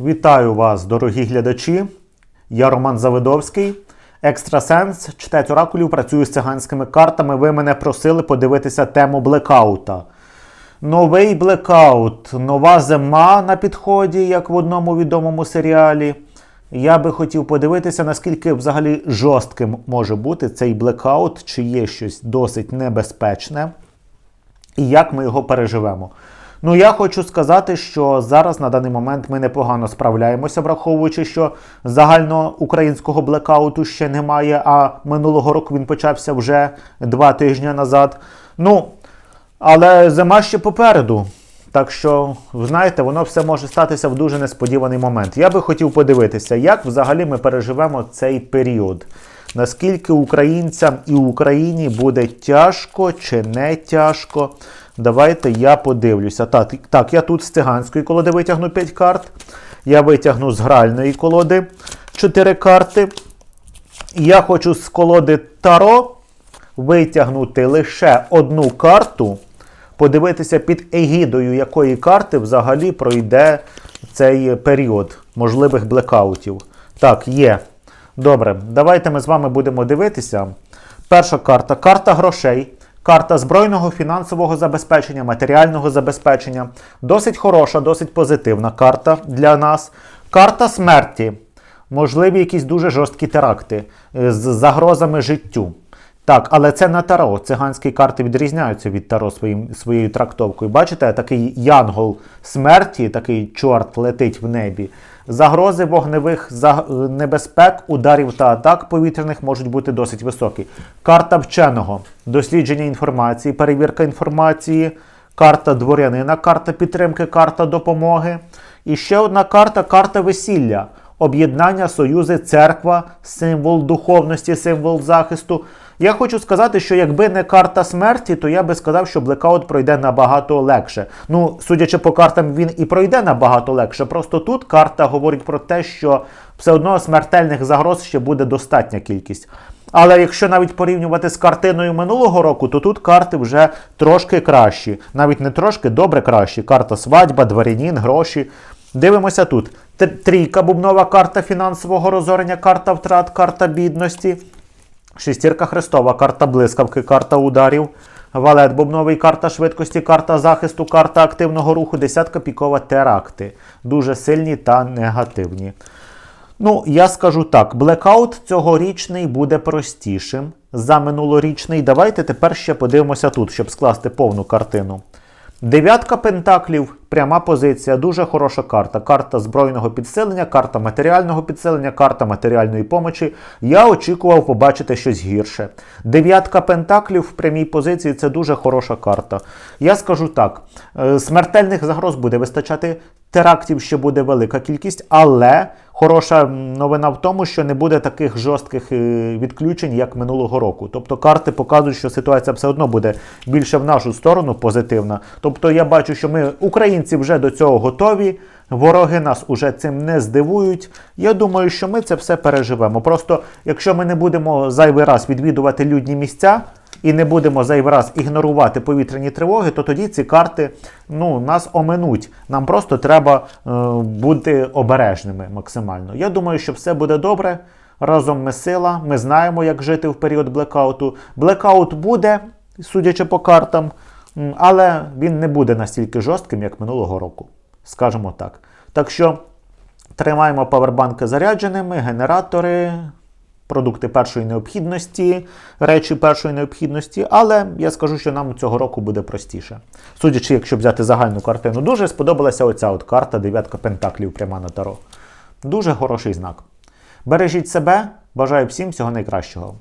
Вітаю вас, дорогі глядачі. Я Роман Завидовський, екстрасенс, читець оракулів, працюю з циганськими картами. Ви мене просили подивитися тему блекаута. Новий блекаут, нова зима на підході, як в одному відомому серіалі. Я би хотів подивитися, наскільки взагалі жорстким може бути цей блекаут, чи є щось досить небезпечне і як ми його переживемо. Ну, я хочу сказати, що зараз на даний момент ми непогано справляємося, враховуючи, що загальноукраїнського блекауту ще немає, а минулого року він почався вже два тижні назад. Ну, але зима ще попереду. Так що, знаєте, воно все може статися в дуже несподіваний момент. Я би хотів подивитися, як взагалі ми переживемо цей період. Наскільки українцям і Україні буде тяжко чи не тяжко. Давайте я подивлюся. Так, так, я тут з циганської колоди витягну 5 карт. Я витягну з гральної колоди 4 карти. Я хочу з колоди Таро витягнути лише одну карту, подивитися під егідою якої карти взагалі пройде цей період можливих блекаутів. Так, є. Добре, давайте ми з вами будемо дивитися. Перша карта карта грошей. Карта збройного фінансового забезпечення, матеріального забезпечення. Досить хороша, досить позитивна карта для нас. Карта смерті. Можливі якісь дуже жорсткі теракти е, з загрозами життю. Так, але це не таро. Циганські карти відрізняються від таро своїм, своєю трактовкою. Бачите, такий янгол смерті, такий чорт летить в небі. Загрози вогневих небезпек, ударів та атак повітряних можуть бути досить високі. Карта вченого, дослідження інформації, перевірка інформації, карта дворянина, карта підтримки, карта допомоги. І ще одна карта карта весілля. Об'єднання, союзи, церква, символ духовності, символ захисту. Я хочу сказати, що якби не карта смерті, то я би сказав, що блекаут пройде набагато легше. Ну, судячи по картам, він і пройде набагато легше. Просто тут карта говорить про те, що все одно смертельних загроз ще буде достатня кількість. Але якщо навіть порівнювати з картиною минулого року, то тут карти вже трошки кращі. Навіть не трошки, добре кращі. Карта свадьба, дворянін, гроші. Дивимося тут. Трійка бубнова карта фінансового розорення, карта втрат, карта бідності. Шестірка хрестова, карта блискавки, карта ударів. Валет бубновий, карта швидкості, карта захисту, карта активного руху, десятка пікова теракти. Дуже сильні та негативні. Ну, я скажу так: блекаут цьогорічний буде простішим за минулорічний. Давайте тепер ще подивимося тут, щоб скласти повну картину. Дев'ятка пентаклів, пряма позиція, дуже хороша карта. Карта збройного підсилення, карта матеріального підсилення, карта матеріальної помочі. Я очікував побачити щось гірше. Дев'ятка пентаклів в прямій позиції це дуже хороша карта. Я скажу так: е, смертельних загроз буде вистачати, терактів ще буде велика кількість, але хороша новина в тому, що не буде таких жорстких е, відключень, як минулого року. Тобто карти показують, що ситуація все одно буде більше в нашу сторону позитивна. Тобто я бачу, що ми, українці, вже до цього готові. Вороги нас уже цим не здивують. Я думаю, що ми це все переживемо. Просто якщо ми не будемо зайвий раз відвідувати людні місця і не будемо зайвий раз ігнорувати повітряні тривоги, то тоді ці карти ну, нас оминуть. Нам просто треба е, бути обережними максимально. Я думаю, що все буде добре. Разом ми сила, ми знаємо, як жити в період блекауту. Блекаут буде, судячи по картам, але він не буде настільки жорстким, як минулого року. Скажімо так. Так що тримаємо павербанки зарядженими, генератори, продукти першої необхідності, речі першої необхідності, але я скажу, що нам цього року буде простіше. Судячи, якщо взяти загальну картину, дуже сподобалася оця от карта дев'ятка пентаклів пряма на таро. Дуже хороший знак. Бережіть себе, бажаю всім всього найкращого.